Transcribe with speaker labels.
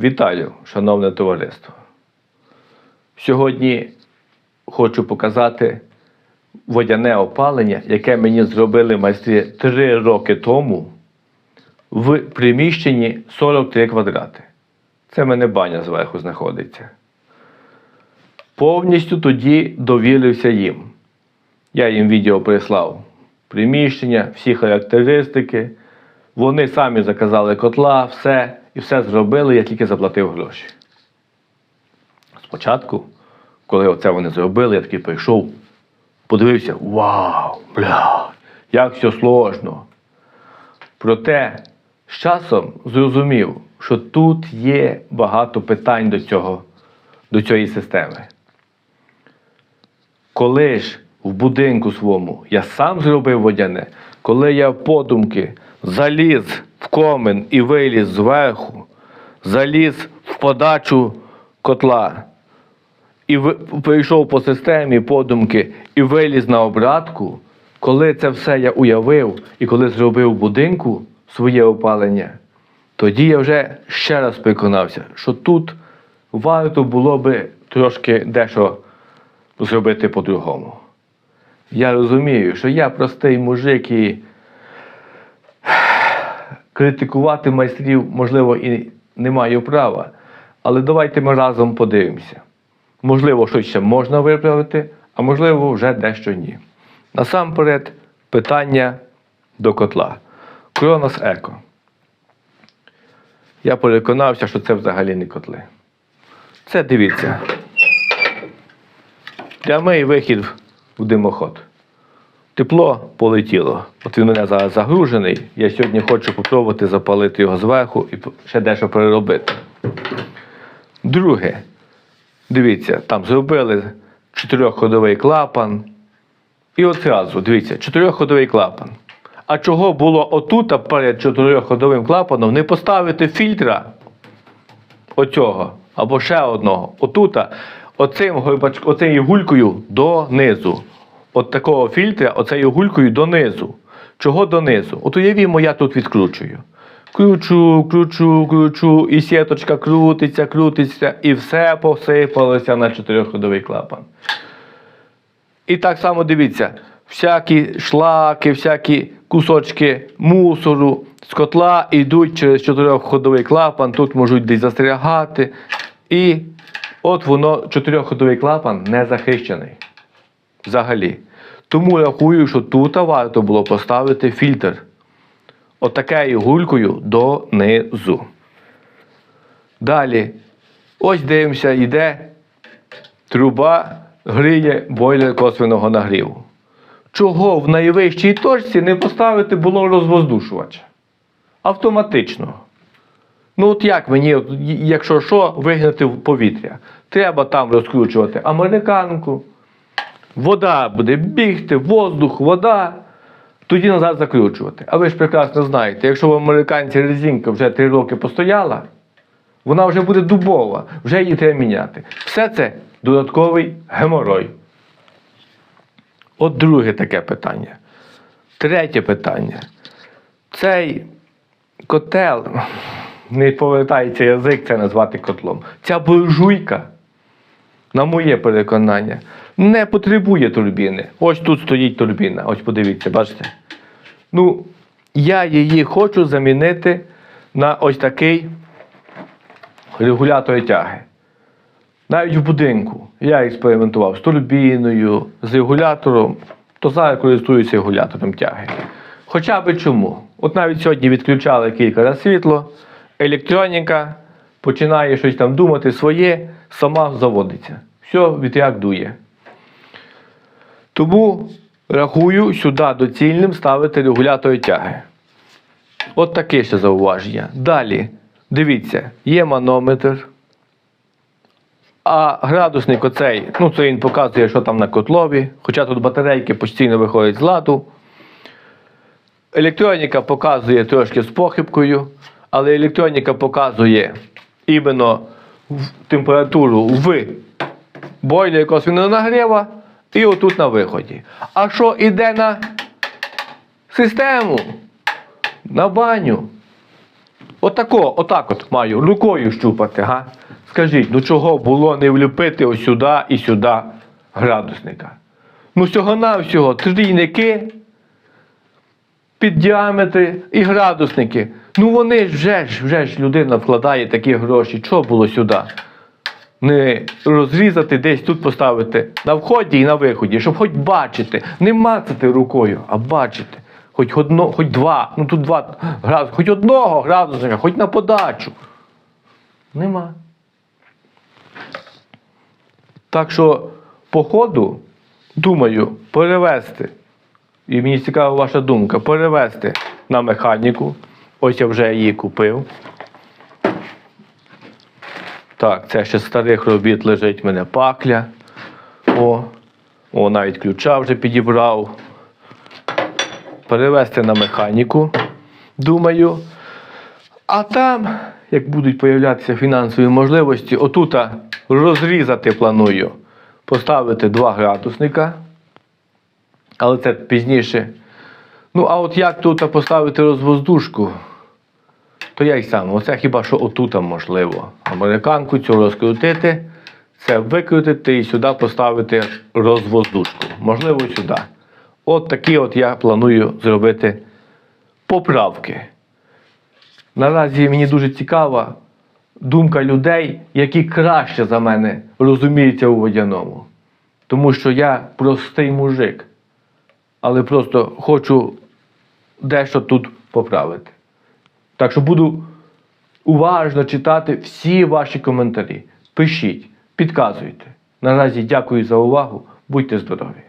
Speaker 1: Вітаю, шановне товариство. Сьогодні хочу показати водяне опалення, яке мені зробили майстри 3 роки тому в приміщенні 43 квадрати. Це мене баня зверху знаходиться. Повністю тоді довірився їм. Я їм відео прислав приміщення, всі характеристики. Вони самі заказали котла, все, і все зробили, я тільки заплатив гроші. Спочатку, коли оце вони зробили, я такий прийшов, подивився, вау, бля, як все сложно. Проте з часом зрозумів, що тут є багато питань до, цього, до цієї системи. Коли ж в будинку своєму я сам зробив водяне, коли я в подумки заліз в комен і виліз зверху, заліз в подачу котла і прийшов по системі подумки і виліз на обратку, коли це все я уявив і коли зробив будинку своє опалення, тоді я вже ще раз переконався, що тут варто було би трошки дещо зробити по-другому. Я розумію, що я простий мужик і критикувати майстрів, можливо, і не маю права. Але давайте ми разом подивимося. Можливо, щось ще можна виправити, а можливо, вже дещо ні. Насамперед, питання до котла. Кронос Еко. Я переконався, що це взагалі не котли. Це дивіться. Прямий вихід в димоход. Тепло полетіло. От він у мене зараз загружений. Я сьогодні хочу спробувати запалити його зверху і ще дещо переробити. Друге, дивіться, там зробили чотирьохходовий клапан. І от зразу, дивіться, чотирьохходовий клапан. А чого було отут перед чотирьохходовим клапаном не поставити фільтра оцього або ще одного. Отута, оцим, оцею гулькою донизу. От такого фільтра, оцею гулькою донизу. Чого донизу? От уявімо, я тут відкручую. Кручу, кручу, кручу, і сіточка крутиться, крутиться, і все посипалося на чотирьохходовий клапан. І так само дивіться, всякі шлаки, всякі кусочки мусору з котла йдуть через чотирьохходовий клапан, тут можуть десь застрягати. І от воно, чотирьохходовий клапан не захищений. Взагалі. Тому рахую, що тут варто було поставити фільтр. Отакою гулькою донизу. Далі. Ось дивимося, йде труба гриє бойлер косвеного нагріву. Чого в найвищій точці не поставити було розвоздушувача? Автоматично. Ну, от як мені, якщо що, вигнати в повітря? Треба там розкручувати американку, вода буде бігти, воздух, вода, тоді назад закручувати. А ви ж прекрасно знаєте, якщо в американці резинка вже 3 роки постояла, вона вже буде дубова, вже її треба міняти. Все це додатковий геморой. От друге таке питання. Третє питання. Цей котел, не повертається язик це назвати котлом. Ця буржуйка, на моє переконання, не потребує турбіни. Ось тут стоїть турбіна. Ось подивіться, бачите? Ну, я її хочу замінити на ось такий регулятор тяги. Навіть в будинку я експериментував з турбіною, з регулятором, то зараз користуюся регулятором тяги. Хоча би чому? От навіть сьогодні відключали кілька разів світло, електроніка починає щось там думати своє, сама заводиться. Все, вітряк дує. Тому рахую сюди доцільним ставити регулятор тяги. От таке ще зауваження. Далі, дивіться, є манометр. А градусник оцей, ну це він показує, що там на котлові, хоча тут батарейки постійно виходять з ладу. Електроніка показує трошки з похибкою, але електроніка показує іменно температуру в бойлері косвіного нагріва і отут на виході. А що йде на систему, на баню, Отако, отак от маю рукою щупати, га? Скажіть, ну чого було не влюпити ось сюди і сюди градусника? Ну, всього-навсього трійники під діаметри і градусники. Ну вони ж вже ж, вже ж людина вкладає такі гроші. Чого було сюди? Не розрізати десь тут поставити на вході і на виході, щоб хоч бачити, не мацати рукою, а бачити. Хоч одно, хоч два, ну тут два градуси, хоч одного градусника, хоч на подачу. Нема. Так що, по ходу, думаю, перевести і мені цікава ваша думка, перевести на механіку. Ось я вже її купив. Так, це ще з старих робіт лежить в мене пакля. О, о, навіть ключа вже підібрав. Перевести на механіку, думаю. А там, як будуть появлятися фінансові можливості, отута розрізати планую, поставити два градусника але це пізніше. Ну, а от як тут поставити розвоздушку, то я й сам. Оце хіба що отута можливо. Американку цю розкрутити, це викрутити і сюди поставити розвоздушку. Можливо, сюди. От такі от я планую зробити поправки. Наразі мені дуже цікава думка людей, які краще за мене розуміються у водяному. Тому що я простий мужик але просто хочу дещо тут поправити. Так що буду уважно читати всі ваші коментарі. Пишіть, підказуйте. Наразі дякую за увагу. Будьте здорові!